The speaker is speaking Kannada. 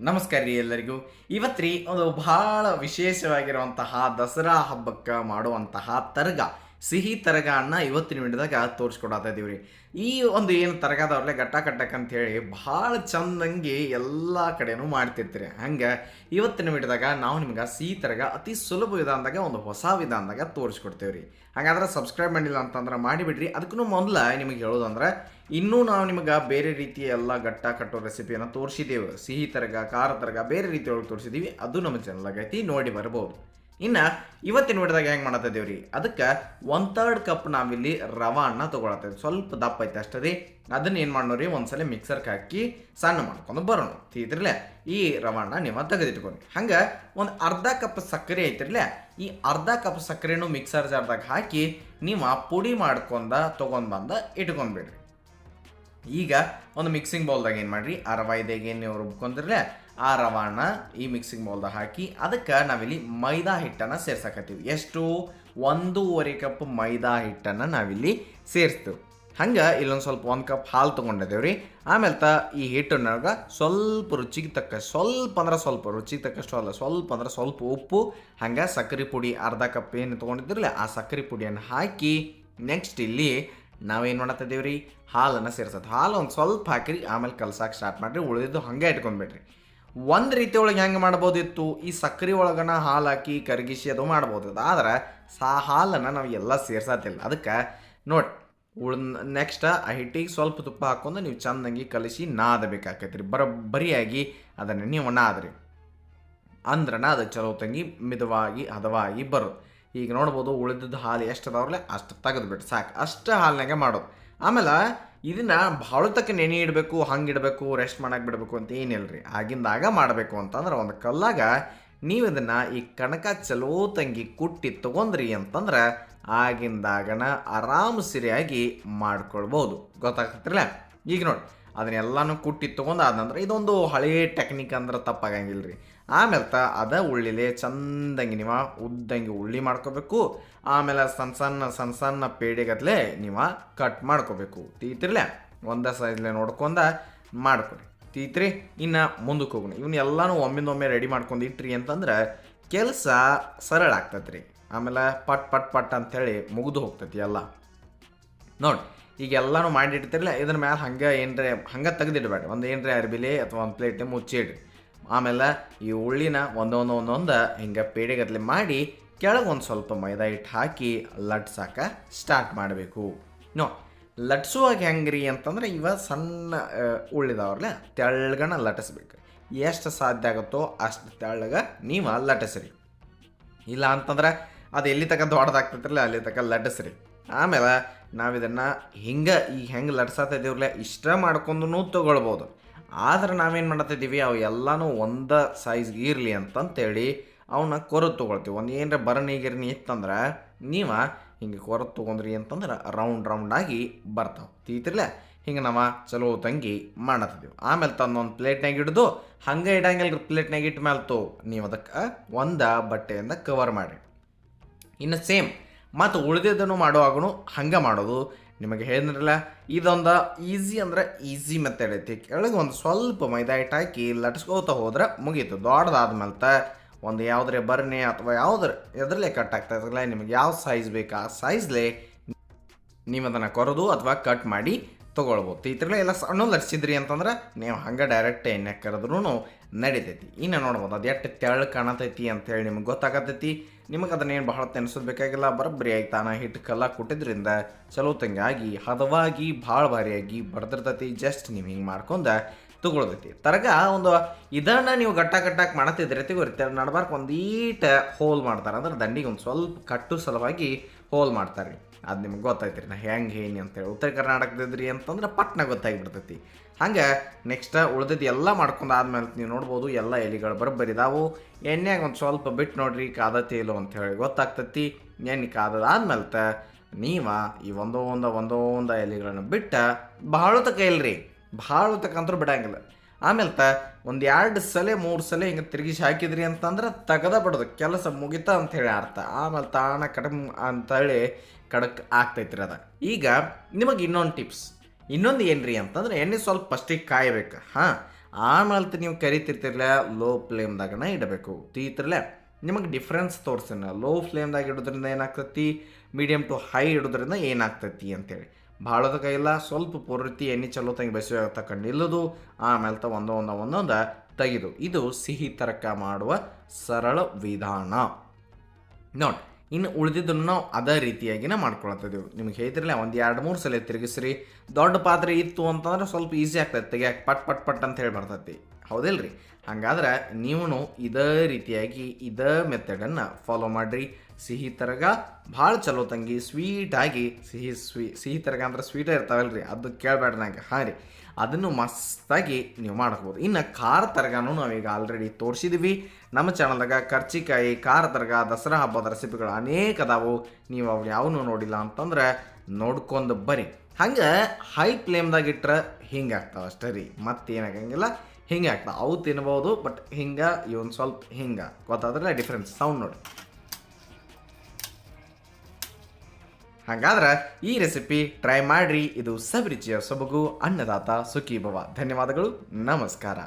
ನಮಸ್ಕಾರ ರೀ ಎಲ್ಲರಿಗೂ. ಇವತ್ತು ರೀ ಒಂದು ಬಹಳ ವಿಶೇಷವಾಗಿರುವಂತಹ ದಸರಾ ಹಬ್ಬಕ್ಕೆ ಮಾಡುವಂತಹ ತರಗ. ಸಿಹಿ ತರಗನ್ನ ಇವತ್ತಿನ ವಿಡಿಯೋದಾಗ ತೋರಿಸ್ಕೊಡತ್ತಾ ಇದೀವಿ ರೀ ಈ ಒಂದು ಏನು ತರಗದವ್ರಲ್ಲೇ ಗಟ್ಟ ಕಟ್ಟಕ್ ಅಂತ ಹೇಳಿ ಭಾಳ ಚಂದಂಗೆ ಎಲ್ಲ ಕಡೆನೂ ಮಾಡ್ತಿರ್ತೀರಿ. ಹಂಗೆ ಇವತ್ತಿನ ವಿಡಿಯೋದಾಗ ನಾವು ನಿಮ್ಗೆ ಸಿಹಿ ತರಗ ಅತಿ ಸುಲಭ ವಿಧಾನದಾಗ ಒಂದು ಹೊಸ ವಿಧಾನದಾಗ ತೋರಿಸ್ಕೊಡ್ತೇವೆ ರೀ ಹಾಗಾದ್ರೆ ಸಬ್ಸ್ಕ್ರೈಬ್ ಮಾಡಿಲ್ಲ ಅಂತಂದ್ರೆ ಮಾಡಿಬಿಡ್ರಿ. ಅದಕ್ಕೂ ಮೊದಲ ನಿಮಗೆ ಹೇಳೋದಂದ್ರೆ ಇನ್ನೂ ನಾವು ನಿಮಗೆ ಬೇರೆ ರೀತಿಯ ಎಲ್ಲ ಗಟ್ಟ ಕಟ್ಟೋ ರೆಸಿಪಿಯನ್ನು ತೋರಿಸಿದ್ದೇವೆ ಸಿಹಿ ತರಗ, ಖಾರ ತರಗ ಬೇರೆ ರೀತಿಯೊಳಗೆ ತೋರಿಸಿದ್ದೀವಿ ಅದು ನಮ್ಮ ಚಾನಲ್ ಆಗೈತಿ ನೋಡಿ ಬರ್ಬೋದು. ಇನ್ನು ಇವತ್ತಿನ ವಿಡಿಯೋದಾಗ ಹೆಂಗೆ ಮಾಡತ್ತಿದ್ದೇವೆ ರೀ? ಅದಕ್ಕೆ ಒನ್ ತರ್ಡ್ ಕಪ್ ನಾವಿಲ್ಲಿ ರವಾನ್ನ ತೊಗೊಳತ್ತೇವೆ ಸ್ವಲ್ಪ ದಪ್ಪ ಐತೆ ಅಷ್ಟೇ ರೀ. ಅದನ್ನ ಏನು ಮಾಡೋರಿ ಒಂದ್ಸಲ ಮಿಕ್ಸರ್ಗೆ ಹಾಕಿ ಸಣ್ಣ ಮಾಡ್ಕೊಂಡು ಬರೋಣ. ತೀದ್ರಲೆ ಈ ರವಾನ್ನ ನೀವು ತೆಗೆದಿಟ್ಕೊಂಡು ಹಂಗೆ ಒಂದು ಅರ್ಧ ಕಪ್ ಸಕ್ಕರೆ ಐತಿರ್ಲೆ, ಈ ಅರ್ಧ ಕಪ್ ಸಕ್ಕರೆನೂ ಮಿಕ್ಸರ್ ಜಾರ್ದಾಗ ಹಾಕಿ ನೀವು ಪುಡಿ ಮಾಡ್ಕೊಂಡ ತೊಗೊಂಡು ಬಂದ ಇಟ್ಕೊಂಡ್ಬಿಡ್ರಿ ಈಗ ಒಂದು ಮಿಕ್ಸಿಂಗ್ ಬೌಲ್ದಾಗ ಏನು ಮಾಡ್ರಿ? ಆ ರವ ಏನು ನೀವು ಆ ರವಾನ ಈ ಮಿಕ್ಸಿಂಗ್ ಬೌಲ್ದಾಗ ಹಾಕಿ ಅದಕ್ಕೆ ನಾವಿಲ್ಲಿ ಮೈದಾ ಹಿಟ್ಟನ್ನು ಸೇರ್ಸಕತ್ತೀವಿ. ಎಷ್ಟು? ಒಂದೂವರೆ ಕಪ್ ಮೈದಾ ಹಿಟ್ಟನ್ನು ನಾವಿಲ್ಲಿ ಸೇರಿಸ್ತೇವೆ. ಹಂಗೆ ಇಲ್ಲೊಂದು ಸ್ವಲ್ಪ ಒಂದು ಕಪ್ ಹಾಲು ತೊಗೊಂಡಿದ್ದೇವೆ ರೀ ಆಮೇಲೆ ತ ಈ ಹಿಟ್ಟನ್ನಾಗ ಸ್ವಲ್ಪ ರುಚಿಗೆ ತಕ್ಕ, ಸ್ವಲ್ಪ ಅಂದ್ರೆ ಸ್ವಲ್ಪ, ರುಚಿಗೆ ತಕ್ಕಷ್ಟು ಅಲ್ಲ, ಸ್ವಲ್ಪ ಅಂದ್ರೆ ಸ್ವಲ್ಪ ಉಪ್ಪು, ಹಂಗೆ ಸಕ್ಕರೆ ಪುಡಿ ಅರ್ಧ ಕಪ್ ಏನು ತೊಗೊಂಡಿದ್ರಲ್ಲ ಆ ಸಕ್ಕರೆ ಪುಡಿಯನ್ನು ಹಾಕಿ ನೆಕ್ಸ್ಟ್ ಇಲ್ಲಿ ನಾವೇನು ಮಾಡತ್ತಿದ್ದೀವಿ ರೀ ಹಾಲನ್ನು ಸೇರ್ಸತ್ತೆ ಹಾಲು ಒಂದು ಸ್ವಲ್ಪ ಹಾಕಿರಿ, ಆಮೇಲೆ ಕಲ್ಸಕ್ಕೆ ಸ್ಟಾರ್ಟ್ ಮಾಡಿರಿ, ಉಳಿದಿದ್ದು ಹಂಗೆ ಇಟ್ಕೊಂಡ್ಬಿಡ್ರಿ. ಒಂದು ರೀತಿ ಒಳಗೆ ಹೆಂಗೆ ಮಾಡ್ಬೋದಿತ್ತು? ಈ ಸಕ್ಕರೆ ಒಳಗನ ಹಾಲು ಹಾಕಿ, ಕರಗಿಸಿ ಅದು ಮಾಡ್ಬೋದು. ಆದ್ರೆ ಸಾ ಹಾಲನ್ನು ನಾವು ಎಲ್ಲ ಸೇರ್ಸತ್ತಿಲ್ಲ ಅದಕ್ಕೆ ನೋಡಿ, ಉಳ್ ನೆಕ್ಸ್ಟ್ ಆ ಹಿಟ್ಟಿಗೆ ಸ್ವಲ್ಪ ತುಪ್ಪ ಹಾಕೊಂಡು ನೀವು ಚಂದಂಗಿ ಕಲಿಸಿ ನಾದಬೇಕಾಕೈತಿ ರೀ ಬರೋಬ್ಬರಿಯಾಗಿ ಅದನ್ನು ನೀವು ನಾದ್ರಿ. ಅಂದ್ರನ ಅದು ಚಲೋ ತಂಗಿ ಮಿದವಾಗಿ ಹದವಾಗಿ ಬರೋದು ಈಗ ನೋಡ್ಬೋದು ಉಳಿದಿದ್ದ ಹಾಲು ಎಷ್ಟು ಅದಾವ್ರಲ್ಲ ಅಷ್ಟು ತೆಗೆದ್ಬಿಟ್ಟು ಸಾಕು. ಅಷ್ಟು ಹಾಲಿನಾಗೆ ಮಾಡೋದು. ಆಮೇಲೆ ಇದನ್ನು ಭಾಳ ತಕ್ಕ ನೆನೆ ಇಡಬೇಕು, ಹಂಗೆ ಇಡಬೇಕು ರೆಸ್ಟ್ ಮಾಡಕ್ಕೆ ಬಿಡಬೇಕು ಅಂತ ಏನಿಲ್ಲ ರೀ ಆಗಿಂದಾಗ ಮಾಡಬೇಕು ಅಂತಂದ್ರೆ ಒಂದು ಕಲ್ಲಾಗ ನೀವು ಇದನ್ನು ಈ ಕಣಕ ಚಲೋ ತಂಗಿ ಕುಟ್ಟಿ ತೊಗೊಂಡ್ರಿ ಅಂತಂದ್ರೆ ಆಗಿಂದಾಗನ ಆರಾಮ್ ಸರಿಯಾಗಿ ಮಾಡ್ಕೊಳ್ಬೋದು. ಗೊತ್ತಾಗ್ತಿರಲ್ಲ ಈಗ ನೋಡಿ ಅದನ್ನೆಲ್ಲಾನು ಕುಟ್ಟಿ ತೊಗೊಂಡು ನಂತರ ಇದೊಂದು ಹಳೇ ಟೆಕ್ನಿಕ್ ಅಂದ್ರೆ ತಪ್ಪಾಗಂಗಿಲ್ಲ ರೀ ಆಮೇಲೆ ತ ಅದ ಉಳ್ಳಿಲೆ ಚಂದಂಗೆ ನೀವು ಉದ್ದಂಗೆ ಉಳ್ಳಿ ಮಾಡ್ಕೋಬೇಕು. ಆಮೇಲೆ ಸಣ್ಣ ಸಣ್ಣ ಸಣ್ಣ ಸಣ್ಣ ಪೇಡೆಗತ್ಲೆ ನೀವು ಕಟ್ ಮಾಡ್ಕೋಬೇಕು. ತೀತಿರ್ಲೆ ಒಂದೇ ಸೈಜ್ಲೆ ನೋಡ್ಕೊಂಡ ಮಾಡ್ಕೊಡಿ ತೀತ್ರಿ, ಇನ್ನು ಮುಂದಕ್ಕೆ ಹೋಗೋಣ. ಇವನ್ನ ಎಲ್ಲನೂ ಒಮ್ಮಿಂದೊಮ್ಮೆ ರೆಡಿ ಮಾಡ್ಕೊಂಡು ಇಟ್ರಿ ಅಂತಂದ್ರೆ ಕೆಲಸ ಸರಳ ಆಗ್ತೈತೆ ಆಮೇಲೆ ಪಟ್ ಪಟ್ ಪಟ್ ಅಂಥೇಳಿ ಮುಗಿದು ಹೋಗ್ತೈತಿ ಎಲ್ಲ. ನೋಡಿ ಈಗ ಮಾಡಿಟ್ಟಿರ್ತಿರಲ್ಲ, ಇದ್ರ ಮ್ಯಾಲ ಹಂಗೆ ಏನರೆ, ಹಂಗೆ ತೆಗೆದಿಡಬೇಡ ಒಂದು ಏನರೆ ಅರ್ಬಿಲಿ ಅಥವಾ ಒಂದು ಪ್ಲೇಟ್ ಮುಚ್ಚಿಡ್ರಿ. ಆಮೇಲೆ ಈ ಉಳ್ಳಿನ ಒಂದೊಂದು ಒಂದೊಂದು ಹಿಂಗೆ ಪೇಡೆಗತ್ಲೆ ಮಾಡಿ ಕೆಳಗೆ ಒಂದು ಸ್ವಲ್ಪ ಮೈದಾ ಹಿಟ್ಟು ಹಾಕಿ ಲಟ್ಸಾಕ ಸ್ಟಾರ್ಟ್ ಮಾಡಬೇಕು. ನೋ, ಲಟ್ಸುವಾಗ ಹೆಂಗ್ರಿ ಅಂತಂದ್ರೆ ಇವ ಸಣ್ಣ ಉಳ್ಳಿದವ್ರಲ್ಲ, ತೆಳ್ಳಗನ ಲಟಿಸ್ಬೇಕು. ಎಷ್ಟು ಸಾಧ್ಯ ಆಗುತ್ತೋ ಅಷ್ಟು ತೆಳ್ಳಗ ನೀವು ಲಟಿಸ್ರಿ. ಇಲ್ಲ ಅಂತಂದ್ರೆ ಅದು ಎಲ್ಲಿ ತಕ್ಕ ಅಲ್ಲಿ ತಕ್ಕ ಲಟಿಸ್ರಿ. ಆಮೇಲೆ ನಾವು ಇದನ್ನು ಹಿಂಗೆ ಈಗ ಹೆಂಗೆ ಲಟ್ಸತ್ತ ಇದೀವ್ರಲ್ಲ ಇಷ್ಟ ಮಾಡ್ಕೊಂಡು ತೊಗೊಳ್ಬೋದು. ಆದ್ರೆ ನಾವೇನು ಮಾಡತ್ತಿದ್ದೀವಿ, ಅವು ಎಲ್ಲನೂ ಒಂದೇ ಸೈಜ್ಗೆ ಇರಲಿ ಅಂತಂತೇಳಿ ಅವನ್ನ ಕೊರದು ತೊಗೊಳ್ತೀವಿ. ಒಂದು ಏನರ ಬರಣಿ ಗಿರಣಿ ಇತ್ತಂದ್ರೆ ನೀವ ಹಿಂಗೆ ಕೊರದು ತೊಗೊಂಡ್ರಿ ಅಂತಂದ್ರೆ ರೌಂಡ್ ರೌಂಡಾಗಿ ಬರ್ತಾವೆ. ತೀತಿರ್ಲೆ ಹಿಂಗೆ ನಾವು ಚಲೋ ತಂಗಿ ಮಾಡತ್ತಿದ್ದೀವಿ. ಆಮೇಲೆ ತಂದೊಂದು ಪ್ಲೇಟ್ನಾಗ ಹಿಡ್ದು ಹಂಗೆ ಇಡಂಗಿಲ್ಲ ಪ್ಲೇಟ್ನಾಗ ಇಟ್ಟ ಮೇಲೆ ತೋ, ನೀವು ಅದಕ್ಕೆ ಒಂದು ಬಟ್ಟೆಯಿಂದ ಕವರ್ ಮಾಡಿ ಇನ್ನು ಸೇಮ್ ಮತ್ತು ಉಳಿದಿದ್ದನ್ನು ಮಾಡುವಾಗೂ ಹಂಗೆ ಮಾಡೋದು. ನಿಮಗೆ ಹೇಳಿದ್ರಲ್ಲ ಇದೊಂದು ಈಸಿ ಅಂದ್ರೆ ಈಸಿ ಮೆಥಡ್ ಐತಿ. ಕೆಳಗೆ ಒಂದು ಸ್ವಲ್ಪ ಮೈದಾ ಹಿಟ್ಟು ಹಾಕಿ ಲಟ್ಸ್ಕೋತಾ ಹೋದ್ರೆ ಮುಗೀತು. ದೊಡ್ಡದಾದ್ಮೇಲೆ ತ ಒಂದು ಯಾವುದ್ರೆ ಬರ್ನೆ ಅಥವಾ ಯಾವುದ್ರ ಎದ್ರಲ್ಲೇ ಕಟ್ ಆಗ್ತಾ ನಿಮಗೆ ಯಾವ ಸೈಜ್ ಬೇಕು ಆ ಸೈಜ್ಲೇ ನೀವು ಅದನ್ನು ಕೊರೋದು ಅಥವಾ ಕಟ್ ಮಾಡಿ ತೊಗೊಳ್ಬೋದು. ಈ ಥರ ಎಲ್ಲ ಸಣ್ಣ ಲಟ್ಸಿದ್ರಿ ಅಂತಂದ್ರೆ ನೀವು ಹಂಗೆ ಡೈರೆಕ್ಟ್ ಎಣ್ಣೆ ಕರೆದ್ರೂ ನಡಿತೈತಿ. ಇನ್ನು ನೋಡ್ಬೋದು, ಅದು ಎಷ್ಟು ತೆಳ್ಳು ಕಾಣತೈತಿ ಅಂತೇಳಿ ನಿಮ್ಗೆ ಗೊತ್ತಾಗತೈತಿ. ನಿಮಗೆ ಅದನ್ನೇನು ಬಹಳ ತೆನ್ಸೋದು ಬೇಕಾಗಿಲ್ಲ, ಬರೋಬ್ಬರಿ ಆಗಿ ತಾನ ಹಿಟ್ಟು ಕಲ್ಲ ಕುಟ್ಟಿದ್ರಿಂದ ಚಲೋ ತಂಗಾಗಿ ಹದವಾಗಿ, ಭಾಳ ಭಾರಿಯಾಗಿ ಬಡ್ದಿರ್ತೈತಿ, ಜಸ್ಟ್ ನೀವು ಹಿಂಗೆ ಮಾಡ್ಕೊಂಡು ತಗೊಳ್ತೈತಿ. ತರಗ ಒಂದು ಇದನ್ನ ನೀವು ಗಟ್ಟ ಗಟ್ಟಾಗಿ ಮಾಡತ್ತಿದ್ರೆ ತಿಗೋರಿ ನಡ್ಬಾರ್ಕ ಒಂದೀಟ ಹೋಲ್ ಮಾಡ್ತಾರೆ, ಅಂದ್ರೆ ದಂಡಿಗೆ ಒಂದು ಸ್ವಲ್ಪ ಕಟ್ಟು ಸಲುವಾಗಿ ಹೋಲ್ ಮಾಡ್ತಾರೆ ಅದು ನಿಮ್ಗೆ ಗೊತ್ತಾಯ್ತು ನಾ ಹೆಂಗೆ ಏನು ಅಂತೇಳಿ. ಉತ್ತರ ಕರ್ನಾಟಕದಿದ್ರಿ ಅಂತಂದ್ರೆ ಪಟ್ನ ಗೊತ್ತಾಗಿಬಿಡ್ತೈತಿ. ಹಂಗೆ ನೆಕ್ಸ್ಟ್ ಉಳ್ದಿದ್ದು ಎಲ್ಲ ಮಾಡ್ಕೊಂಡು ಆದ್ಮೇಲೆ ನೀವು ನೋಡ್ಬೋದು, ಎಲ್ಲ ಎಲೆಗಳು ಬರಬರಿದಾವು ಎಣ್ಣೆಗೆ ಒಂದು ಸ್ವಲ್ಪ ಬಿಟ್ಟು ನೋಡ್ರಿ ಕಾದತಿ ಇಲ್ಲೋ ಅಂತ ಹೇಳಿ ಗೊತ್ತಾಗ್ತೈತಿ. ಎಣ್ಣೆ ಕಾದದಾದ್ಮೇಲೆ ನೀವ ಈ ಒಂದೋ ಒಂದು ಒಂದೋ ಒಂದು ಎಲೆಗಳನ್ನು ಬಿಟ್ಟು ಭಾಳ ತಕ ಇಲ್ರಿ, ಭಾಳ ತಕಂತರೂ ಬಿಡಂಗಿಲ್ಲ. ಆಮೇಲೆ ತ ಒಂದು ಎರಡು ಸಲ, ಮೂರು ಸಲ ಹಿಂಗೆ ತಿರುಗಿಸಿ ಹಾಕಿದ್ರಿ ಅಂತಂದ್ರೆ ತೆಗದ ಬಿಡೋದು, ಕೆಲಸ ಮುಗಿತ ಹೇಳಿ ಅರ್ಥ. ಆಮೇಲೆ ತಾಣ ಕಡಿಮೆ ಅಂತೇಳಿ ಕಡಕ್ ಆಗ್ತೈತ್ರಿ ಅದ. ಈಗ ನಿಮಗೆ ಇನ್ನೊಂದು ಟಿಪ್ಸ್ ಇನ್ನೊಂದು ಏನ್ರಿ ಅಂತಂದ್ರೆ ಎಣ್ಣೆ ಸ್ವಲ್ಪ ಫಸ್ಟಿಗೆ ಕಾಯಬೇಕು. ಹಾಂ ಆಮೇಲೆ ನೀವು ಕರಿತಿರ್ತಿರ್ಲ ಲೋ ಫ್ಲೇಮ್ದಾಗನ ಇಡಬೇಕು. ತೀತಿರ್ಲೆ, ನಿಮಗೆ ಡಿಫ್ರೆನ್ಸ್ ತೋರಿಸ್ತೀನಿ ಲೋ ಫ್ಲೇಮ್ದಾಗ ಇಡೋದ್ರಿಂದ ಏನಾಗ್ತೈತಿ? ಮೀಡಿಯಮ್ ಟು ಹೈ ಇಡೋದ್ರಿಂದ ಏನಾಗ್ತೈತಿ ಅಂತೇಳಿ. ಭಾಳದ ಕೈಲ್ಲ ಸ್ವಲ್ಪ ಪೂರ್ತಿ ಎಣ್ಣೆ ಚಲೋ ತಂಗಿ ಬೆಸಿ ತಕೊಂಡು ನಿಲ್ಲೋದು ಆಮೇಲೆ ತ ಒಂದೊಂದು ಒಂದ ಒಂದೊಂದು ತೆಗೆದು. ಇದು ಸಿಹಿ ತರಕ ಮಾಡುವ ಸರಳ ವಿಧಾನ. ನೋಡಿ ಇನ್ನು ಉಳಿದಿದ್ದನ್ನು ನಾವು ಅದೇ ರೀತಿಯಾಗಿನೇ ಮಾಡ್ಕೊಳತ್ತಿದ್ದೆವು ನಿಮ್ಗೆ ಹೇಳ್ತಿರಲಿಲ್ಲ ಒಂದು ಎರಡು ಮೂರು ಸಲ ತಿರುಗಿಸ್ರಿ. ದೊಡ್ಡ ಪಾತ್ರೆ ಇತ್ತು ಅಂತಂದ್ರೆ ಸ್ವಲ್ಪ ಈಸಿ ಆಗ್ತೈತೆ ತೆಗಿಯಕ್ಕೆ ಪಟ್ ಪಟ್ ಪಟ್ ಅಂತ ಹೇಳಿ ಬರ್ತೈತಿ. ಹೌದಿಲ್ರಿ. ಹಾಗಾದ್ರೆ ನೀವು ಇದೇ ರೀತಿಯಾಗಿ ಇದೇ ಮೆಥಡನ್ನು ಫಾಲೋ ಮಾಡಿರಿ. ಸಿಹಿ ತರಗ ಭಾಳ ಚಲೋ ತಂಗಿ ಸ್ವೀಟಾಗಿ ಸಿಹಿ ಸ್ವೀ ಸಿಹಿ ತರಗ ಅಂದ್ರೆ ಸ್ವೀಟೇ ಇರ್ತಾವಲ್ರಿ, ಅದು ಕೇಳಬೇಡ್ರಿ ನಂಗೆ. ಹಾಂ ರೀ. ಅದನ್ನು ಮಸ್ತಾಗಿ ನೀವು ಮಾಡ್ಬೋದು ಇನ್ನು ಖಾರ ತರಗಾನು ನಾವೀಗ ಆಲ್ರೆಡಿ ತೋರಿಸಿದ್ವಿ. ನಮ್ಮ ಚಾನಲ್ದಾಗ ಕರ್ಚಿಕಾಯಿ, ಖಾರ ತರಗ, ದಸರಾ ಹಬ್ಬದ ರೆಸಿಪಿಗಳು ಅನೇಕ ಅದಾವು. ನೀವು ಅವು ಯಾವನು ನೋಡಿಲ್ಲ ಅಂತಂದ್ರೆ ನೋಡ್ಕೊಂಡು ಬರ್ರಿ ಹಂಗೆ ಹೈ ಫ್ಲೇಮ್ದಾಗ ಇಟ್ರೆ ಹಿಂಗೆ ಆಗ್ತಾವೆ ಅಷ್ಟೇ ರೀ. ಮತ್ತೇನಾಗಂಗಿಲ್ಲ. ಹಿಂಗೆ ಆಗ್ತಾವೆ ಅವು ತಿನ್ಬೋದು ಬಟ್ ಹಿಂಗೆ, ಇವನ್ ಸ್ವಲ್ಪ ಹಿಂಗೆ. ಗೊತ್ತಾದ್ರೆ ಡಿಫ್ರೆನ್ಸ್ ಸೌಂಡ್ ನೋಡಿ. ಹಾಗಾದ್ರೆ ಈ ರೆಸಿಪಿ ಟ್ರೈ ಮಾಡ್ರಿ. ಇದು ಸವಿರುಚಿಯ ಸೊಬಗು, ಅನ್ನದಾತ ಸುಖಿ ಭವ ಧನ್ಯವಾದಗಳು. ನಮಸ್ಕಾರ.